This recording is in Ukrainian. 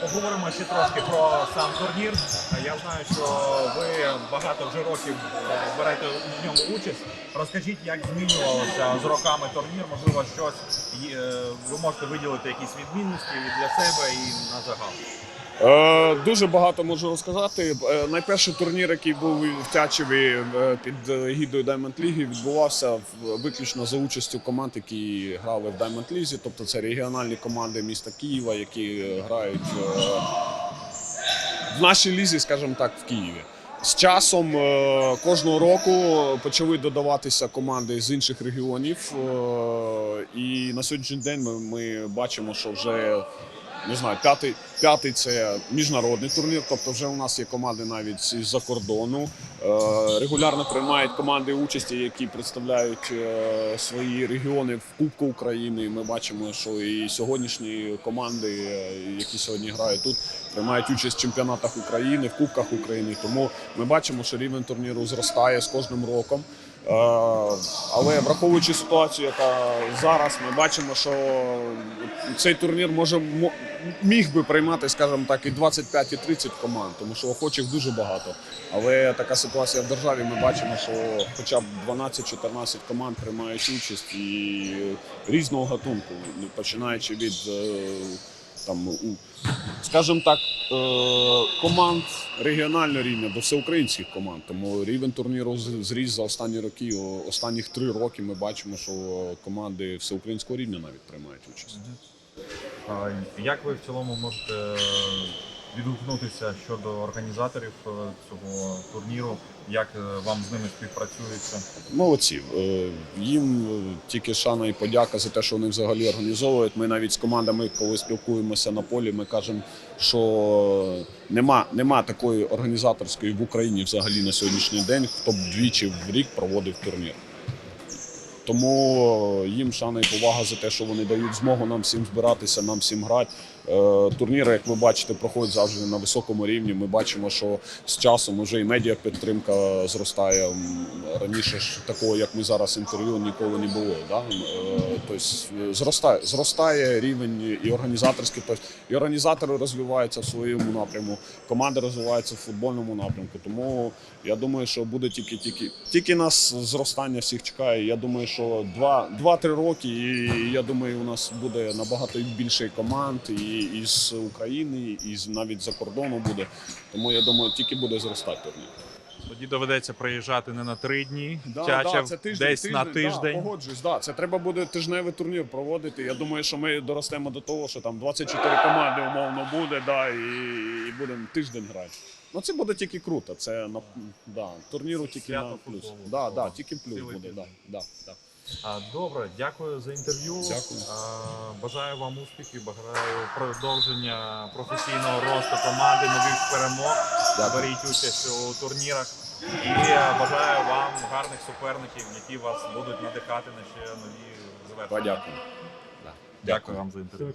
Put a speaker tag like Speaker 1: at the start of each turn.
Speaker 1: Поговоримо ще трошки про сам турнір. Я знаю, що ви багато вже років е, берете в ньому участь. Розкажіть, як змінювалося з роками турнір, можливо, щось е, ви можете виділити якісь відмінності для себе і на загал.
Speaker 2: Е, Дуже багато можу розказати. Е, Найперший турнір, який був в Тячеві е, під гідою Diamond League, відбувався виключно за участю команд, які грали в Diamond League, тобто це регіональні команди міста Києва, які грають в нашій лізі, скажімо так, в Києві. З часом кожного року почали додаватися команди з інших регіонів, і на сьогоднішній день ми, ми бачимо, що вже не знаю, п'ятий, п'ятий це міжнародний турнір, тобто вже у нас є команди навіть з-за кордону. Е, Регулярно приймають команди участі, які представляють е, свої регіони в Кубку України. Ми бачимо, що і сьогоднішні команди, е, які сьогодні грають тут, приймають участь в чемпіонатах України, в Кубках України. Тому ми бачимо, що рівень турніру зростає з кожним роком. Е, Але враховуючи ситуацію, яка зараз, ми бачимо, що цей турнір може мо- міг би приймати, скажімо так, і 25, і 30 команд, тому що охочих дуже багато. Але така ситуація в державі. Ми бачимо, що хоча б 12-14 команд приймають участь і різного гатунку, починаючи від е, там, скажімо так, команд регіонального рівня до всеукраїнських команд. Тому рівень турніру зріс за останні роки. Останніх три роки ми бачимо, що команди всеукраїнського рівня навіть приймають участь.
Speaker 1: Як ви в цілому можете е, відгукнутися щодо організаторів е, цього турніру? Як е, вам з ними співпрацюється?
Speaker 2: Молодці. Е, Їм тільки шана і подяка за те, що вони взагалі організовують. Ми навіть з командами, коли спілкуємося на полі, ми кажемо, що нема, нема такої організаторської в Україні взагалі на сьогоднішній день, хто б двічі в рік проводив турнір. Тому їм шана і повага за те, що вони дають змогу нам всім збиратися, нам всім грати. Е, Турніри, як ви бачите, проходять завжди на високому рівні. Ми бачимо, що з часом вже і медіа підтримка зростає. Раніше ж такого, як ми зараз інтерв'ю, ніколи не було. Да? Е, Тобто е, зростає, зростає рівень і організаторський. Тобто і організатори розвиваються в своєму напряму, команди розвиваються в футбольному напрямку. Тому я думаю, що буде тільки тільки тільки нас зростання всіх чекає. Я думаю, що два- два-три роки, і я думаю, у нас буде набагато більше команд і, і з України, і навіть за кордону буде. Тому я думаю, тільки буде зростати турнір.
Speaker 1: Тоді доведеться приїжджати не на три дні,
Speaker 2: Да,
Speaker 1: Тячев,
Speaker 2: да, це тиждень,
Speaker 1: десь на
Speaker 2: Да,
Speaker 1: тиждень.
Speaker 2: погоджуюсь, да, це треба буде тижневий турнір проводити. Я думаю, що ми доростемо до того, що там 24 команди умовно буде, да, і, і будемо тиждень грати. Ну це буде тільки круто. Це на да, турніру тільки
Speaker 1: Свято
Speaker 2: на плюс.
Speaker 1: футболу.
Speaker 2: Да, да, тільки плюс
Speaker 1: Цілий
Speaker 2: буде. Да, да, да.
Speaker 1: Добре, дякую за інтерв'ю.
Speaker 2: Дякую.
Speaker 1: Бажаю вам успіхів, бажаю продовження професійного росту команди, нових перемог.
Speaker 2: Дякую.
Speaker 1: Беріть участь у турнірах. І бажаю вам гарних суперників, які вас будуть надихати на ще нові звершення.
Speaker 2: Дякую.
Speaker 1: Дякую вам за інтерв'ю.